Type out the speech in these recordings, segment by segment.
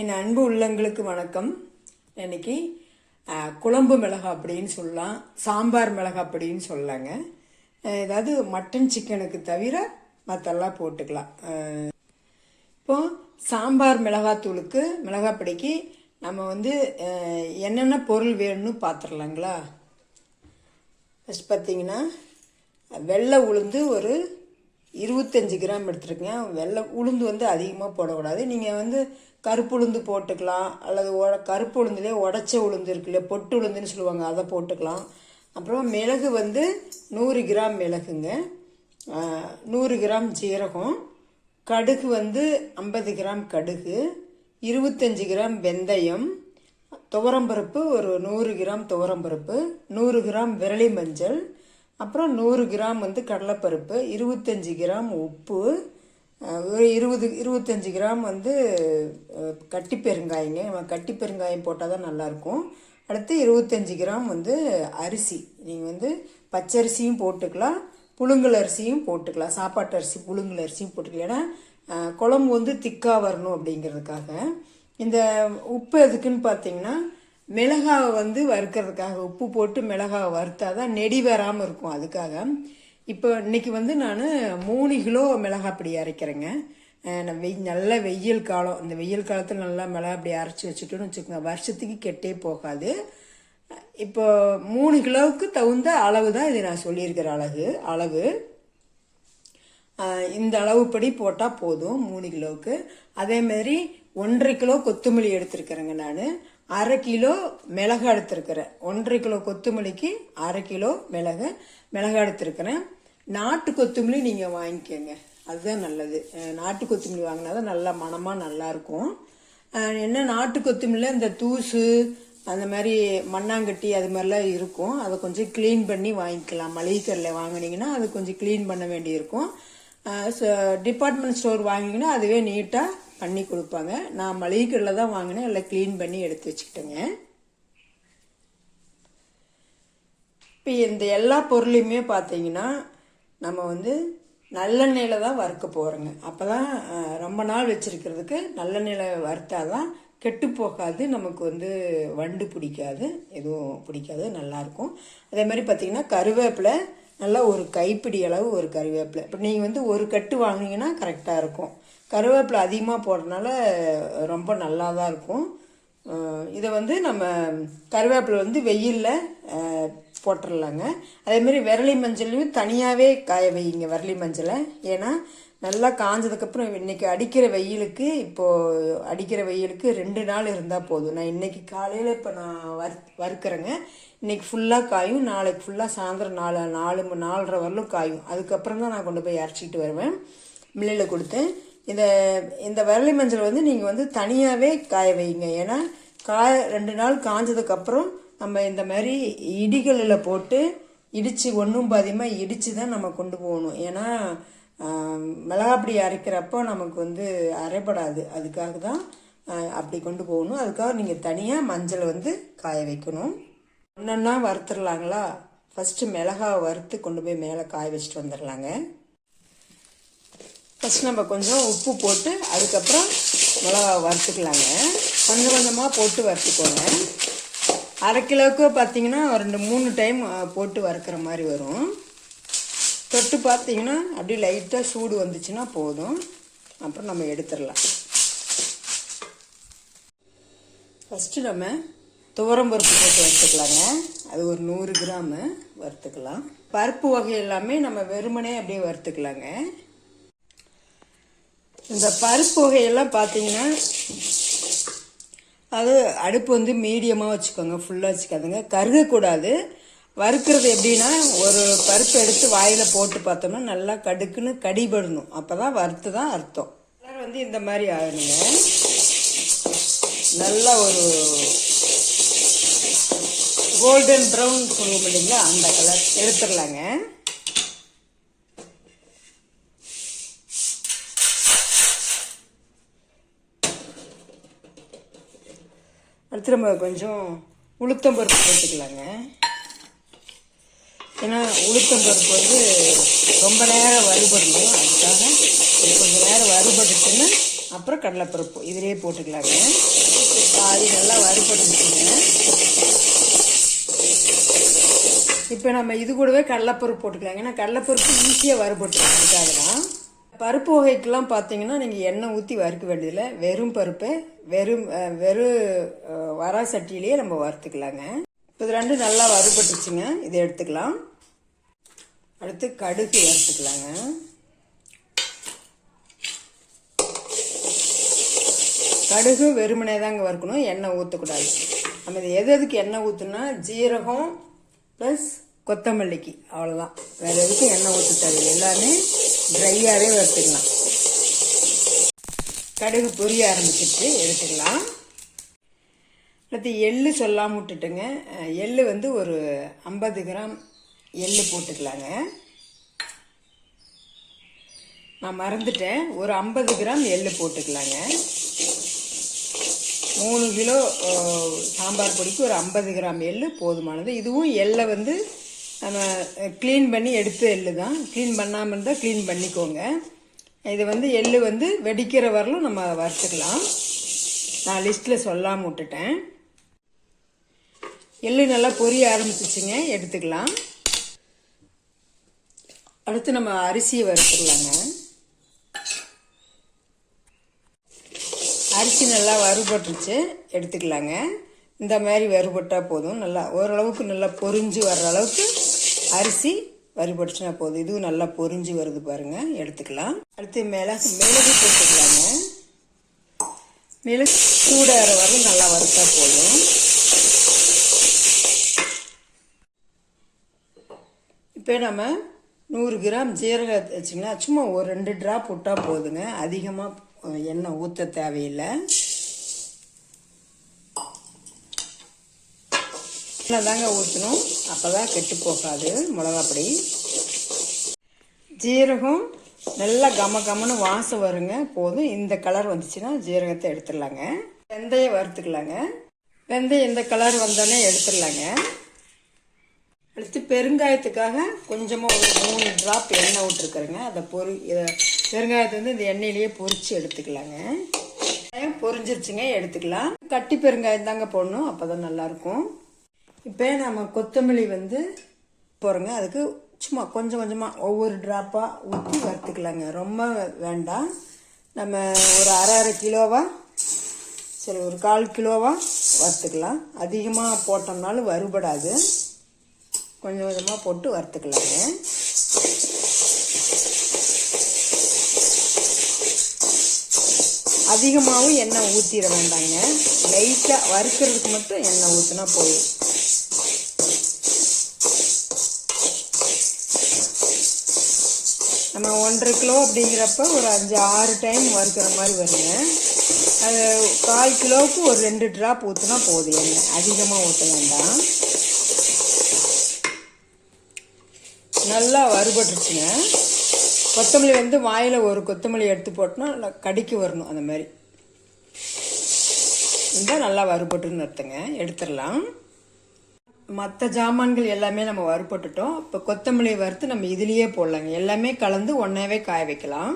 என் அன்பு உள்ளங்களுக்கு வணக்கம். இன்னைக்கு குழம்பு மிளகா அப்படின்னு சொல்லலாம் சாம்பார் மிளகா அப்படின்னு சொல்லலாங்க. ஏதாவது மட்டன் சிக்கனுக்கு தவிர மற்றெல்லாம் போட்டுக்கலாம். இப்போ சாம்பார் மிளகாத்தூளுக்கு மிளகாப்பொடிக்கு நம்ம வந்து என்னென்ன பொருள் வேணும்னு பார்த்துடலாங்களா ஃபஸ்ட் பார்த்தீங்கன்னா வெள்ளை உளுந்து ஒரு இருபத்தஞ்சி கிராம் எடுத்துருக்கேன். வெள்ளை உளுந்து வந்து அதிகமாக போடக்கூடாது. நீங்கள் வந்து கருப்பு உளுந்து போட்டுக்கலாம். அல்லது உட கருப்பு உளுந்துலேயே உடச்ச உளுந்து இருக்கு இல்லையா? பொட்டு உளுந்துன்னு சொல்லுவாங்க. அதை போட்டுக்கலாம். அப்புறம் மிளகு வந்து நூறு கிராம் மிளகுங்க. நூறு கிராம் ஜீரகம் கடுகு வந்து ஐம்பது கிராம் கடுகு. இருபத்தஞ்சி கிராம் வெந்தயம். துவரம்பருப்பு ஒரு நூறு கிராம் துவரம்பருப்பு நூறு கிராம் விரலி மஞ்சள். அப்புறம் நூறு கிராம் வந்து கடலைப்பருப்பு இருபத்தஞ்சி கிராம் உப்பு ஒரு இருபது இருபத்தஞ்சி கிராம் வந்து கட்டி பெருங்காயங்க. நம்ம கட்டி பெருங்காயம் போட்டால் தான் நல்லாயிருக்கும் அடுத்து இருபத்தஞ்சி கிராம் வந்து அரிசி. நீங்கள் வந்து பச்சரிசியும் போட்டுக்கலாம் புழுங்கல் அரிசியும் போட்டுக்கலாம். சாப்பாட்டு அரிசி புழுங்கல் அரிசியும் போட்டுக்கலாம். ஏன்னா குழம்பு வந்து திக்காக வரணும் அப்படிங்கிறதுக்காக. இந்த உப்பு எதுக்குன்னு பார்த்தீங்கன்னா மிளகாவை வந்து வறுக்கிறதுக்காக உப்பு போட்டு மிளகாவை வறுத்தா தான் நெடி வராமல் இருக்கும் அதுக்காக. இப்போ இன்னைக்கு வந்து நான் மூணு கிலோ மிளகா அப்படி அரைக்கிறேங்க. வெய் நல்ல வெயில் காலம். இந்த வெயில் காலத்தில் நல்லா மிளகா அப்படி அரைச்சி வச்சுட்டோன்னு வச்சுக்கோங்க. வருஷத்துக்கு கெட்டே போகாது. இப்போ மூணு கிலோவுக்கு தகுந்த அளவு தான் இது நான் சொல்லியிருக்கிற அழகு அளவு. இந்த அளவுப்படி போட்டால் போதும் மூணு கிலோவுக்கு. அதே மாதிரி ஒன்றரை கிலோ கொத்தமல்லி எடுத்திருக்கிறேங்க நான். அரை கிலோ மிளகு எடுத்திருக்கிறேன். ஒன்றரை கிலோ கொத்தமல்லிக்கு அரை கிலோ மிளகு மிளகு எடுத்திருக்கிறேன். நாட்டு கொத்தமல்லி நீங்கள் வாங்கிக்கோங்க. அதுதான் நல்லது. நாட்டு கொத்தமல்லி வாங்கினா தான் நல்லா மணமாக நல்லாயிருக்கும் என்ன நாட்டு கொத்தமல்லியில் இந்த தூசு அந்த மாதிரி மண்ணாங்கட்டி அது மாதிரிலாம் இருக்கும். அதை கொஞ்சம் க்ளீன் பண்ணி வாங்கிக்கலாம். மளிகை கடையில் வாங்குனீங்கன்னா அது கொஞ்சம் க்ளீன் பண்ண வேண்டியிருக்கும். டிபார்ட்மெண்ட் ஸ்டோர் வாங்கிங்கன்னா அதுவே நீட்டாக பண்ணி கொடுப்பாங்க. நான் மளிகை கடையில் தான் வாங்கினேன். எல்லாம் க்ளீன் பண்ணி எடுத்து வச்சுக்கிட்டேங்க. இப்போ இந்த எல்லா பொருளையுமே பார்த்தீங்கன்னா நம்ம வந்து நல்லெண்ணெயில் தான் வறுக்க போகிறோங்க அப்போ தான் ரொம்ப நாள் வச்சுருக்கிறதுக்கு நல்லெண்ணெயில் வறுத்தாதான் கெட்டு போகாது. நமக்கு வந்து வண்டு பிடிக்காது. எதுவும் பிடிக்காது. நல்லாயிருக்கும் அதே மாதிரி பார்த்திங்கன்னா கருவேப்பிலை நல்லா ஒரு கைப்பிடி அளவு ஒரு கருவேப்பிலை. இப்போ நீங்கள் வந்து ஒரு கட்டு வாங்குனீங்கன்னா கரெக்டாக இருக்கும். கருவேப்பிலை அதிகமாக போடுறதுனால ரொம்ப நல்லா தான் இருக்கும் இதை வந்து நம்ம கருவேப்பிலை வந்து வெயிலில் போட்டுடலாங்க அதேமாரி விரலி மஞ்சளையும் தனியாகவே காய வைங்க விரலி மஞ்சளை. ஏன்னா நல்லா காஞ்சதுக்கப்புறம் இன்னைக்கு அடிக்கிற வெயிலுக்கு இப்போது அடிக்கிற வெயிலுக்கு ரெண்டு நாள் இருந்தால் போதும். நான் இன்னைக்கு காலையில் இப்போ நான் வறு வறுக்கிறேங்க. இன்றைக்கி ஃபுல்லாக காயும் நாளைக்கு ஃபுல்லாக சாயந்தரம் நாலு நாலு நாலரை வரலும் காயும். அதுக்கப்புறம் தான் நான் கொண்டு போய் அரைச்சிக்கிட்டு வருவேன். மில்லில் கொடுத்து இந்த இந்த விரலி மஞ்சள் வந்து நீங்கள் வந்து தனியாகவே காய வைங்க. ஏன்னா காய ரெண்டு நாள் காஞ்சதுக்கப்புறம் நம்ம இந்த மாதிரி இடிகளில் போட்டு இடித்து ஒன்றும் பாதியமாக இடித்து தான் நம்ம கொண்டு போகணும். ஏன்னா மிளகாப்பொடி அரைக்கிறப்போ நமக்கு வந்து அரைப்படாது அதுக்காக தான் அப்படி கொண்டு போகணும். அதுக்காக நீங்கள் தனியாக மஞ்சளை வந்து காய வைக்கணும். ஒன்றா வறுத்துடலாங்களா? ஃபஸ்ட்டு மிளகாவை வறுத்து கொண்டு போய் மேலே காய வச்சுட்டு வந்துடலாங்க. ஃபஸ்ட் நம்ம கொஞ்சம் உப்பு போட்டு அதுக்கப்புறம் மிளகா வறுத்துக்கலாங்க. கொஞ்சம் கொஞ்சமாக போட்டு வறுத்துக்கோங்க. அரை கிலோவுக்கு பார்த்தீங்கன்னா ரெண்டு மூணு டைம் போட்டு வறுக்கிற மாதிரி வரும். தொட்டு பார்த்தீங்கன்னா அப்படியே லைட்டாக சூடு வந்துச்சுன்னா போதும். அப்புறம் நம்ம எடுத்துடலாம். ஃபஸ்ட்டு நம்ம துவரம் பருப்பு போட்டு வறுத்துக்கலாங்க. அது ஒரு நூறு கிராமு வறுத்துக்கலாம். பருப்பு வகை எல்லாமே நம்ம வெறுமனே அப்படியே வறுத்துக்கலாங்க. இந்த பருப்பு வகையெல்லாம் பார்த்தீங்கன்னா அது அடுப்பு வந்து மீடியமாக வச்சுக்கோங்க. ஃபுல்லாக வச்சுக்காதுங்க. கருகக்கூடாது. வறுக்கிறது எப்படின்னா ஒரு பருப்பு எடுத்து வாயில் போட்டு பார்த்தோம்னா நல்லா கடுக்குன்னு கடிபடணும். அப்போ தான் வறுத்து தான் அர்த்தம். கலர் வந்து இந்த மாதிரி ஆகணுங்க. நல்லா ஒரு கோல்டன் ப்ரௌன் சொல்லுவோம் இல்லைங்களா? அந்த கலர் எடுத்துடலாங்க. அடுத்து நம்ம கொஞ்சம் உளுத்தம்பருப்பு போட்டுக்கலாங்க. ஏன்னா உளுத்தம்பருப்பு வந்து ரொம்ப நேரம் வறுபடணும். அதுக்காக கொஞ்சம் நேரம் வறுபட்டுச்சுன்னா அப்புறம் கடலைப்பருப்பு. இதிலே போட்டுக்கலாங்க. பாதி நல்லா வறுபட்டுச்சுங்க இப்போ நம்ம இது கூடவே கடலைப்பருப்பு போட்டுக்கலாங்க. ஏன்னா கடலைப்பருப்பு ஈஸியாக வறுபட்டுக்கலாம் அதுக்காக தான் பருப்பு வகைக்கெல்லாம் பார்த்தீங்கன்னா நீங்கள் எண்ணெய் ஊற்றி வறுக்க வேண்டியதில்லை. வெறும் பருப்பை வெறும் வெறும் வரா சட்டியிலேயே நம்ம வறுத்துக்கலாங்க. இப்போ இது ரெண்டும் நல்லா வறுபட்டுச்சுங்க இதை எடுத்துக்கலாம். அடுத்து கடுகு வறுத்துக்கலாங்க. கடுகு வெறுமனே தாங்க வறுக்கணும். எண்ணெய் ஊற்றக்கூடாது நம்ம இது எது எதுக்கு எண்ணெய் ஊற்றுனா ஜீரகம் ப்ளஸ் கொத்தமல்லிக்கு. அவ்வளோதான் வேறு எதுக்கும் எண்ணெய் ஊற்ற தேவையில்லை. எல்லாமே ட்ரையாகவே வறுத்துக்கலாம். கடுகு பொரிய ஆரம்பிச்சிட்டு எடுத்துக்கலாம். அடுத்து எள்ளு சொல்லாமல் விட்டுட்டுங்க. எள்ளு வந்து ஒரு ஐம்பது கிராம் எள்ளு போட்டுக்கலாங்க. நான் மறந்துட்டேன். ஒரு ஐம்பது கிராம் எள்ளு போட்டுக்கலாங்க. மூணு கிலோ சாம்பார் பொடிக்கு ஒரு ஐம்பது கிராம் எள் போதுமானது. இதுவும் எள்ளை வந்து நம்ம க்ளீன் பண்ணி எடுத்த எள்ளு தான். க்ளீன் பண்ணாமல் இருந்தால் க்ளீன் பண்ணிக்கோங்க. இது வந்து எள்ளு வந்து வெடிக்கிற வரலும் நம்ம வறுத்துக்கலாம். நான் லிஸ்ட்டில் சொல்லாமல் விட்டுட்டேன். எள்ளு நல்லா பொரிய ஆரம்பிச்சிச்சுங்க எடுத்துக்கலாம். அடுத்து நம்ம அரிசியை வறுத்துக்கலாங்க அரிசி நல்லா வறுபட்டுருச்சு எடுத்துக்கலாங்க. இந்த மாதிரி வறுபட்டால் போதும். நல்லா ஓரளவுக்கு நல்லா பொரிஞ்சு வர்ற அளவுக்கு அரிசி வறுபட்டுச்சுனா போதும். இதுவும் நல்லா பொரிஞ்சு வருது பாருங்க. எடுத்துக்கலாம். அடுத்து மிளகு மிளகு போட்டுக்கலாங்க. மிளகு சூடாகிற வரலும் நல்லா வறுத்தா போதும். இப்போ நம்ம நூறு கிராம் ஜீரகம் வச்சிங்கன்னா சும்மா ஒரு ரெண்டு ட்ராப் விட்டால் போதுங்க. அதிகமாக எண்ணெய் ஊற்ற தேவையில்லை. எண்ணெய் தாங்க ஊற்றணும் அப்போ தான் கெட்டு போகாது மிளகாப்பொடி. ஜீரகம் நல்லா கம கமன்னு வாசம் வருங்க. போதும். இந்த கலர் வந்துச்சுன்னா ஜீரகத்தை எடுத்துடலாங்க. வெந்தயம் வறுத்துக்கலாங்க. வெந்தயம் இந்த கலர் வந்தோடனே எடுத்துடலாங்க. அடுத்து பெருங்காயத்துக்காக கொஞ்சமாக ஒரு மூணு ட்ராப் எண்ணெய் விட்டுருக்குறேங்க அதை பொறி இதை பெருங்காயத்தை வந்து இந்த எண்ணெயிலேயே பொறிச்சு எடுத்துக்கலாங்க. வெங்காயம் பொரிஞ்சிருச்சுங்க எடுத்துக்கலாம். கட்டி பெருங்காயம் தாங்க போடணும் அப்போ தான் நல்லாயிருக்கும். இப்போ நம்ம கொத்தமல்லி வந்து போகிறோங்க அதுக்கு சும்மா கொஞ்சம் கொஞ்சமாக ஒவ்வொரு ட்ராப்பாக ஊற்றி வறுத்துக்கலாங்க. ரொம்ப வேண்டாம். நம்ம ஒரு அரை அரை கிலோவாக சரி ஒரு கால் கிலோவாக வறுத்துக்கலாம். அதிகமாக போட்டோம்னாலும் வறுபடாது. கொஞ்சம் கொஞ்சமாக போட்டு வறுத்துக்கலாங்க. அதிகமாகவும் எண்ணெய் ஊற்றிட வேண்டாங்க. லைட்டாக வறுக்கிறதுக்கு மட்டும் எண்ணெய் ஊற்றினா போதும். நம்ம ஒன்றரை கிலோ அப்படிங்கிறப்ப ஒரு அஞ்சு ஆறு டைம் வறுக்கிற மாதிரி வருங்க. அது கால் கிலோவுக்கு ஒரு ரெண்டு ட்ராப் ஊற்றினா போதும் எண்ணெய். அதிகமாக ஊற்ற வேண்டாம். நல்லா வறுபட்டுருச்சுங்க. கொத்தமல்லி வந்து வாயில் ஒரு கொத்தமல்லி எடுத்து போட்டோன்னா நல்லா கடிக்கு வரணும் அந்த மாதிரி. இருந்தால் நல்லா வறுபட்டுன்னு அர்த்தங்க. எடுத்துடலாம். மற்ற ஜாமான்கள் எல்லாமே நம்ம வறுபட்டுட்டோம். இப்போ கொத்தமல்லி வறுத்து நம்ம இதுலேயே போடலாங்க. எல்லாமே கலந்து ஒன்றாவே காய வைக்கலாம்.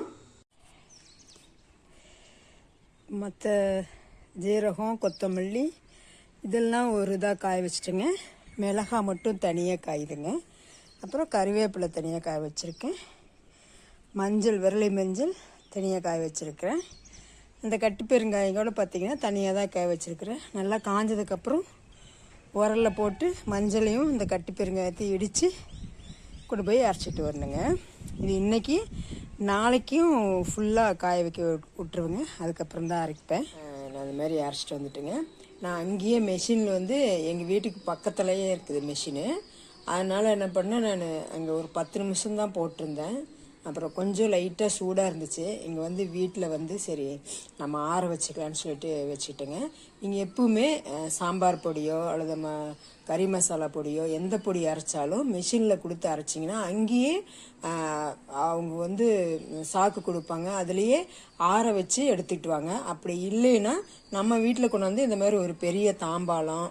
மற்ற ஜீரகம் கொத்தமல்லி இதெல்லாம் ஒரு இதாக காய வச்சுட்டுங்க. மிளகாய் மட்டும் தனியாக காயுதுங்க. அப்புறம் கருவேப்பிலை தனியாக காய வச்சுருக்கேன். மஞ்சள் விரலி மஞ்சள் தனியாக காய வச்சுருக்கிறேன். இந்த கட்டி பெருங்காயம் கூட பார்த்தீங்கன்னா தனியாக தான் காய வச்சுருக்கிறேன். நல்லா காஞ்சதுக்கப்புறம் உரலில் போட்டு மஞ்சளையும் இந்த கட்டி பெருங்காயத்தையும் இடித்து கொண்டு போய் அரைச்சிட்டு வரணுங்க. இது இன்றைக்கி நாளைக்கும் ஃபுல்லாக காய வைக்க விட்- விட்டுருவேங்க. அதுக்கப்புறம் தான் அரைப்பேன். நான் அது மாதிரி அரைச்சிட்டு வந்துட்டுங்க. நான் அங்கேயே மெஷினில் வந்து எங்கள் வீட்டுக்கு பக்கத்துலேயே இருக்குது மிஷினு அதனால் என்ன பண்ணேன் நான் அங்கே ஒரு பத்து நிமிஷம் தான் போட்டிருந்தேன். அப்புறம் கொஞ்சம் லைட்டாக சூடாக இருந்துச்சு. இங்கே வந்து வீட்டில் வந்து சரி நம்ம ஆற வச்சுக்கலான்னு சொல்லிட்டு வச்சுக்கிட்டேங்க நீங்கள் எப்பவுமே சாம்பார் பொடியோ அல்லது ம கறி மசாலா பொடியோ எந்த பொடி அரைச்சாலும் மிஷினில் கொடுத்து அரைச்சிங்கன்னா அங்கேயே அவங்க வந்து சாக்கு கொடுப்பாங்க. அதுலேயே ஆற வச்சு எடுத்துக்கிட்டு வாங்க அப்படி இல்லைன்னா நம்ம வீட்டில் கொண்டு வந்து இந்த மாதிரி ஒரு பெரிய தாம்பாளம்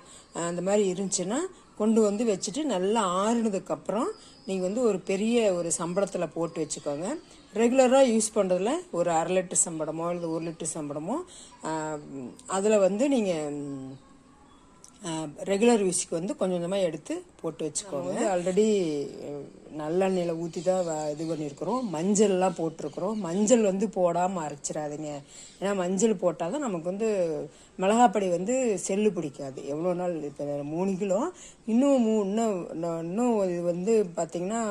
அந்த மாதிரி இருந்துச்சுன்னா கொண்டு வந்து வச்சுட்டு நல்லா ஆறுனதுக்கப்புறம் நீங்கள் வந்து ஒரு பெரிய ஒரு சம்பளத்தில் போட்டு வச்சுக்கோங்க. ரெகுலராக யூஸ் பண்ணுறதுல ஒரு அரை லிட்டர் சம்பளமோ இல்லை ஒரு லிட்டர் சம்பளமோ அதில் வந்து நீங்கள் ரெகுலர் யூஸ்க்கு வந்து கொஞ்சம் கொஞ்சமாக எடுத்து போட்டு வச்சுக்கோங்க. ஆல்ரெடி நல்லெண்ணெயில் ஊற்றி தான் வ- இது பண்ணியிருக்கிறோம் மஞ்சள்லாம் போட்டிருக்கிறோம். மஞ்சள் வந்து போடாமல் அரைச்சிடாதீங்க. ஏன்னா மஞ்சள் போட்டால் தான் நமக்கு வந்து மிளகாப்பொடி வந்து செல்லு பிடிக்காது. எவ்வளோ நாள் இப்போ மூணு கிலோ இன்னும் மூ இன்னும் இன்னும் இன்னும் இது வந்து பார்த்திங்கன்னா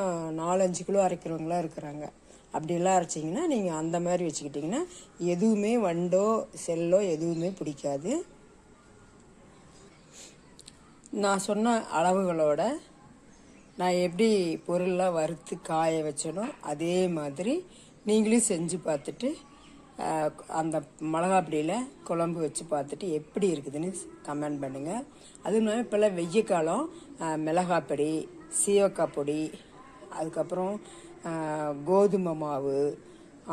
நாலஞ்சு கிலோ அரைக்கிறவங்களாம் இருக்கிறாங்க. அப்படிலாம் அரைச்சிங்கன்னா நீங்கள் அந்த மாதிரி வச்சுக்கிட்டிங்கன்னா எதுவுமே வண்டோ செல்லோ எதுவுமே பிடிக்காது. நான் சொன்ன அளவுகளோட நான் எப்படி பொருளெலாம் வறுத்து காய வச்சனோ அதே மாதிரி நீங்களும் செஞ்சு பார்த்துட்டு அந்த மிளகா பொடியில் குழம்பு வச்சு பார்த்துட்டு எப்படி இருக்குதுன்னு கமெண்ட் பண்ணுங்கள் அதுவும் இல்லாமல் இப்போல்லாம் வெய்ய காலம் ஆஹ், மிளகாய் பொடி சீவக்காய் பொடி அதுக்கப்புறம் கோதுமை மாவு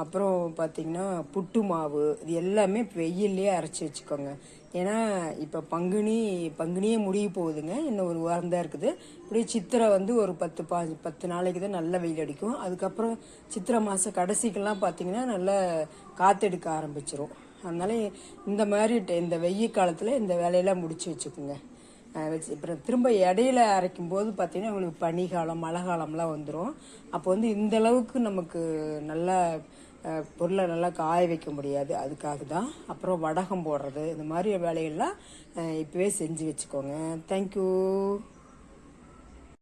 அப்புறம் பார்த்தீங்கன்னா புட்டு மாவு இது எல்லாமே இப்ப வெயில்லையே அரைச்சி வச்சுக்கோங்க. ஏன்னா இப்போ பங்குனி பங்குனியே முடிய போகுதுங்க. இன்னும் ஒரு வாரம் தான் இருக்குது. இப்படியே சித்திரை வந்து ஒரு பத்து பா பத்து நாளைக்கு தான் நல்ல வெயில் அடிக்கும். அதுக்கப்புறம் சித்திரை மாதம் கடைசிக்கெல்லாம் பார்த்திங்கன்னா நல்லா காற்றெடுக்க ஆரம்பிச்சிரும். அதனால இந்த மாதிரி இந்த வெயில் காலத்தில் இந்த வேலையெல்லாம் முடிச்சு வச்சுக்கோங்க. வச்சு அப்புறம் திரும்ப இடையில அரைக்கும் போது பார்த்தீங்கன்னா உங்களுக்கு பனிக்காலம் மழை காலம்லாம் வந்துடும் அப்போ வந்து இந்த அளவுக்கு நமக்கு நல்லா பொருளை நல்லா காய வைக்க முடியாது. அதுக்காக தான். அப்புறம் வடகம் போடுறது இந்த மாதிரி வேலையெல்லாம் இப்போவே செஞ்சு வச்சுக்கோங்க. தேங்க்யூ